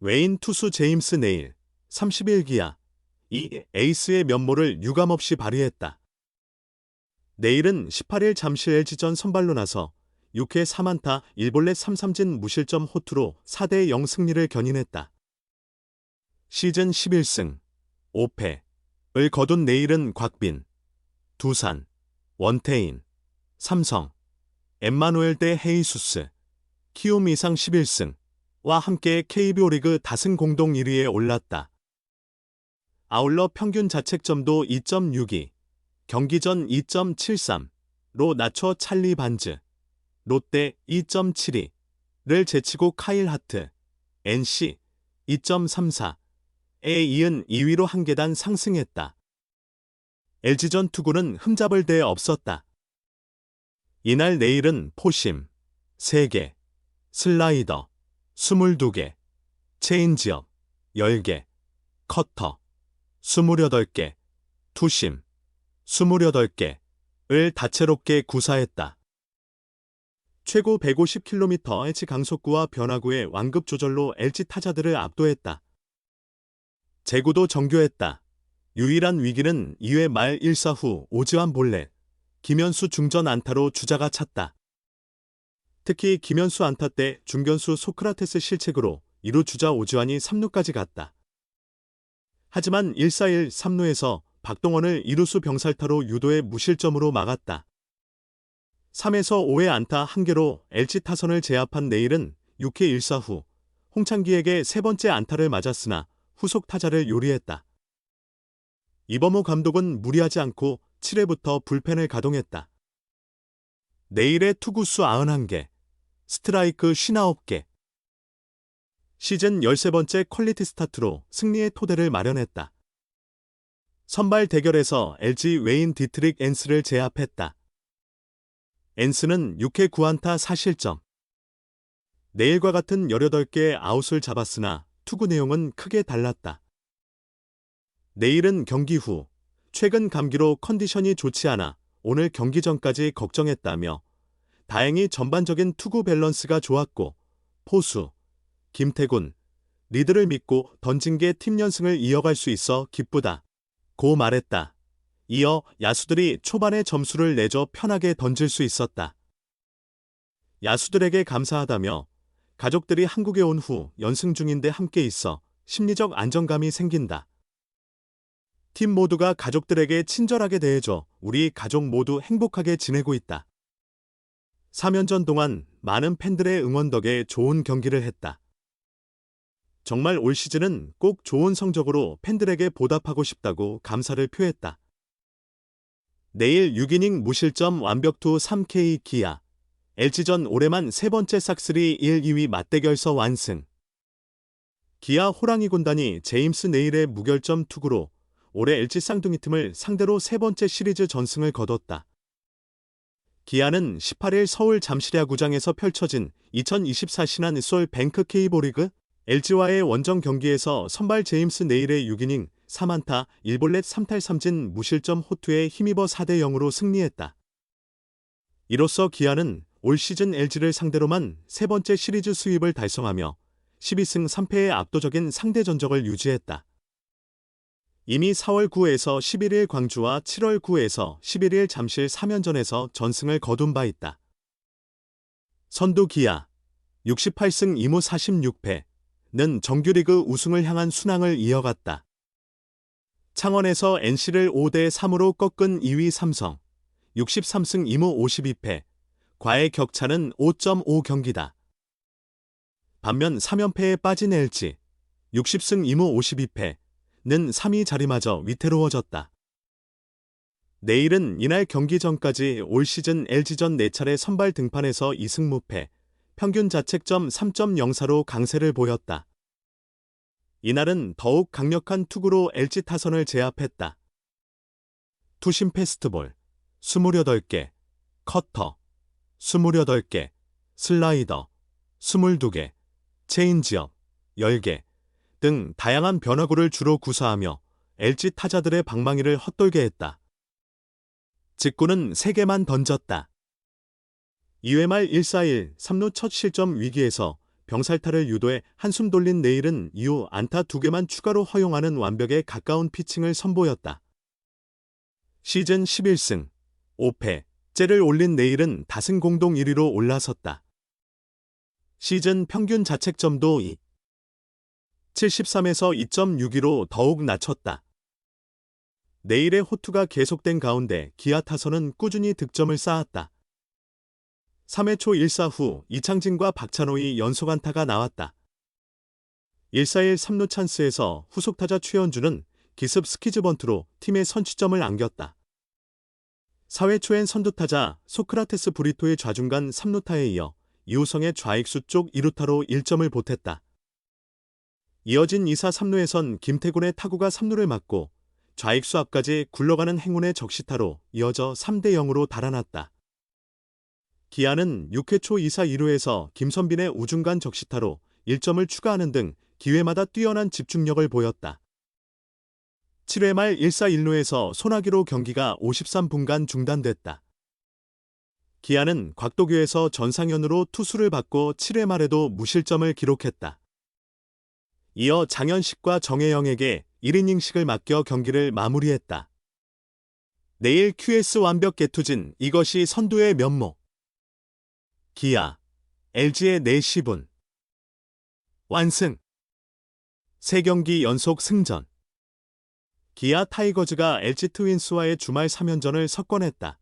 웨인 투수 제임스 네일 31기야 이 에이스의 면모를 유감없이 발휘했다. 내일은 18일 잠실 LG전 선발로 나서 6회 3안타 1볼넷 3삼진 무실점 호투로 4대 0 승리를 견인했다. 시즌 11승 5패을 거둔 내일은 곽빈, 두산, 원태인, 삼성, 엠마누엘 대 헤이수스, 키움 이상 11승 와 함께 KBO 리그 다승 공동 1위에 올랐다. 아울러 평균 자책점도 2.62, 경기 전 2.73로 낮춰 찰리 반즈, 롯데 2.72를 제치고 카일 하트, NC 2.34에 이은 2위로 한 계단 상승했다. LG전 투구는 흠잡을 데 없었다. 이날 내일은 포심 3개, 슬라이더 22개, 체인지업 10개, 커터 28개, 투심 28개를 다채롭게 구사했다. 최고 150km/h 강속구와 변화구의 완급 조절로 LG 타자들을 압도했다. 제구도 정교했다. 유일한 위기는 2회 말 1사 후 오지환 볼넷, 김현수 중전 안타로 주자가 찼다. 특히 김현수 안타 때 중견수 소크라테스 실책으로 2루 주자 오지환이 3루까지 갔다. 하지만 1-4-1 3루에서 박동원을 2루수 병살타로 유도의 무실점으로 막았다. 3에서 5회 안타 1개로 LG 타선을 제압한 내일은 6회 1사 후 홍창기에게 세 번째 안타를 맞았으나 후속 타자를 요리했다. 이범호 감독은 무리하지 않고 7회부터 불펜을 가동했다. 내일의 투구수 91개, 스트라이크 59개. 시즌 13번째 퀄리티 스타트로 승리의 토대를 마련했다. 선발 대결에서 LG 웨인 디트릭 엔스를 제압했다. 엔스는 6회 9안타 4실점. 내일과 같은 18개의 아웃을 잡았으나 투구 내용은 크게 달랐다. 내일은 경기 후 최근 감기로 컨디션이 좋지 않아 오늘 경기 전까지 걱정했다며 다행히 전반적인 투구 밸런스가 좋았고 포수, 김태군, 리드를 믿고 던진 게 팀 연승을 이어갈 수 있어 기쁘다. 고 말했다. 이어 야수들이 초반에 점수를 내줘 편하게 던질 수 있었다. 야수들에게 감사하다며 가족들이 한국에 온 후 연승 중인데 함께 있어 심리적 안정감이 생긴다. 팀 모두가 가족들에게 친절하게 대해줘 우리 가족 모두 행복하게 지내고 있다. 3연전 동안 많은 팬들의 응원 덕에 좋은 경기를 했다. 정말 올 시즌은 꼭 좋은 성적으로 팬들에게 보답하고 싶다고 감사를 표했다. 내일 6이닝 무실점 완벽투 3K 기아 LG전 올해만 세 번째 싹쓸이 1, 2위 맞대결서 완승. 기아 호랑이 군단이 제임스 네일의 무결점 투구로 올해 LG 쌍둥이 틈을 상대로 세 번째 시리즈 전승을 거뒀다. 기아는 18일 서울 잠실야구장에서 펼쳐진 2024 신한 솔 뱅크 K보리그 LG와의 원정 경기에서 선발 제임스 네일의 6이닝 3안타 1볼넷 3탈 3진 무실점 호투에 힘입어 4대 0으로 승리했다. 이로써 기아는 올 시즌 LG를 상대로만 세 번째 시리즈 수입을 달성하며 12승 3패의 압도적인 상대 전적을 유지했다. 이미 4월 9에서 11일 광주와 7월 9에서 11일 잠실 3연전에서 전승을 거둔 바 있다. 선두 기아 68승 2무 46패 는 정규리그 우승을 향한 순항을 이어갔다. 창원에서 NC를 5대 3으로 꺾은 2위 삼성, 63승 2무 52패, 과의 격차는 5.5 경기다. 반면 3연패에 빠진 LG, 60승 2무 52패 는 3위 자리마저 위태로워졌다. 내일은 이날 경기 전까지 올 시즌 LG전 4차례 선발 등판에서 2승 무패, 평균 자책점 3.04로 강세를 보였다. 이날은 더욱 강력한 투구로 LG 타선을 제압했다. 투심 페스트볼 28개, 커터 28개, 슬라이더 22개, 체인지업 10개 등 다양한 변화구를 주로 구사하며 LG 타자들의 방망이를 헛돌게 했다. 직구는 3개만 던졌다. 2회 말 1-4-1 3루 첫 실점 위기에서 병살타를 유도해 한숨 돌린 내일은 이후 안타 두 개만 추가로 허용하는 완벽에 가까운 피칭을 선보였다. 시즌 11승, 5패, 째를 올린 내일은 다승 공동 1위로 올라섰다. 시즌 평균 자책점도 2. 73에서 2.62로 더욱 낮췄다. 내일의 호투가 계속된 가운데 기아 타선은 꾸준히 득점을 쌓았다. 3회 초 1사 후 이창진과 박찬호의 연속 안타가 나왔다. 1사1 3루 찬스에서 후속 타자 최현주는 기습 스키즈 번트로 팀의 선취점을 안겼다. 4회 초엔 선두타자 소크라테스 브리토의 좌중간 3루타에 이어 이우성의 좌익수 쪽 2루타로 1점을 보탰다. 이어진 2사 3루에선 김태군의 타구가 3루를 맞고 좌익수 앞까지 굴러가는 행운의 적시타로 이어져 3대 0으로 달아났다. 기아는 6회 초 2사 2루에서 김선빈의 우중간 적시타로 1점을 추가하는 등 기회마다 뛰어난 집중력을 보였다. 7회 말 1사 1루에서 소나기로 경기가 53분간 중단됐다. 기아는 곽도규에서 전상현으로 투수를 받고 7회 말에도 무실점을 기록했다. 이어 장현식과 정혜영에게 1이닝씩을 맡겨 경기를 마무리했다. 내일 QS 완벽 개투진 이것이 선두의 면목. 기아, LG의 4시분. 완승. 3경기 연속 승전. 기아 타이거즈가 LG 트윈스와의 주말 3연전을 석권했다.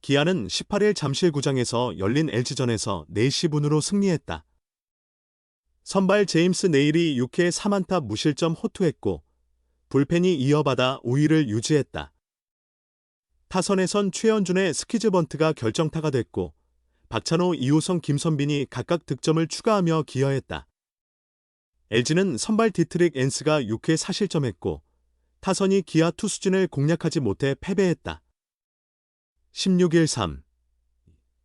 기아는 18일 잠실구장에서 열린 LG전에서 4시분으로 승리했다. 선발 제임스 네일이 6회 3안타 무실점 호투했고 불펜이 이어받아 우위를 유지했다. 타선에선 최현준의 스키즈 번트가 결정타가 됐고 박찬호, 이호성, 김선빈이 각각 득점을 추가하며 기여했다. LG는 선발 디트릭 엔스가 6회 사실점했고 타선이 기아 투수진을 공략하지 못해 패배했다. 16일 3,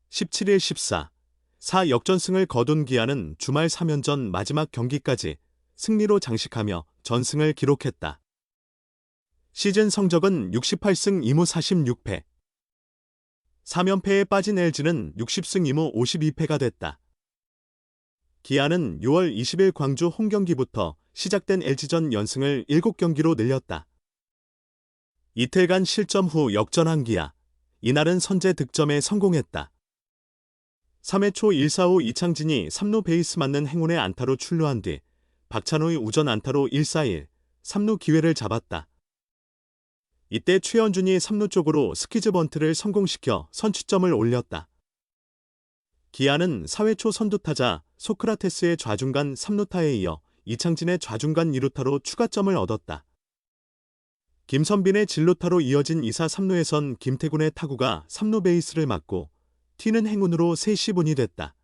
17일 14, 4 역전승을 거둔 기아는 주말 3연전 마지막 경기까지 승리로 장식하며 전승을 기록했다. 시즌 성적은 68승 2무 46패. 3연패에 빠진 LG는 60승 2무 52패가 됐다. 기아는 6월 20일 광주 홈경기부터 시작된 LG전 연승을 7경기로 늘렸다. 이틀간 실점 후 역전한 기아. 이날은 선제 득점에 성공했다. 3회 초 1사 후 이창진이 3루 베이스 맞는 행운의 안타로 출루한 뒤 박찬호의 우전 안타로 1사1, 3루 기회를 잡았다. 이때 최현준이 3루 쪽으로 스키즈 번트를 성공시켜 선취점을 올렸다. 기아는 4회 초 선두타자 소크라테스의 좌중간 3루타에 이어 이창진의 좌중간 2루타로 추가점을 얻었다. 김선빈의 진루타로 이어진 2사 3루에선 김태군의 타구가 3루 베이스를 맞고 튀는 행운으로 3시분이 됐다.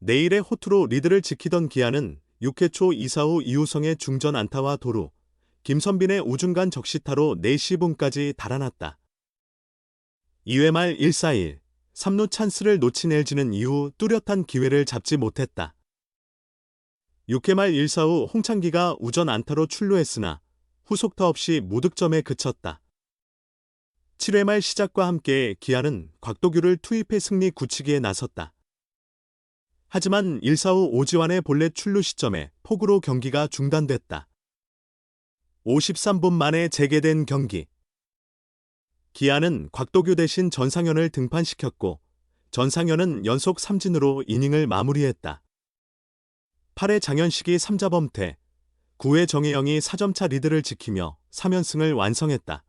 내일의 호투로 리드를 지키던 기아는 6회 초 2사 후 이우성의 중전 안타와 도루, 김선빈의 우중간 적시타로 4시분까지 달아났다. 2회 말 1사1, 3루 찬스를 놓친 LG는 이후 뚜렷한 기회를 잡지 못했다. 6회 말 1사 후 홍창기가 우전 안타로 출루했으나 후속타 없이 무득점에 그쳤다. 7회 말 시작과 함께 기아는 곽도규를 투입해 승리 굳히기에 나섰다. 하지만 1사 후 오지환의 본래 출루 시점에 폭우로 경기가 중단됐다. 53분 만에 재개된 경기. 기아는 곽도규 대신 전상현을 등판시켰고 전상현은 연속 삼진으로 이닝을 마무리했다. 8회 장현식이 3자 범퇴, 9회 정혜영이 4점차 리드를 지키며 3연승을 완성했다.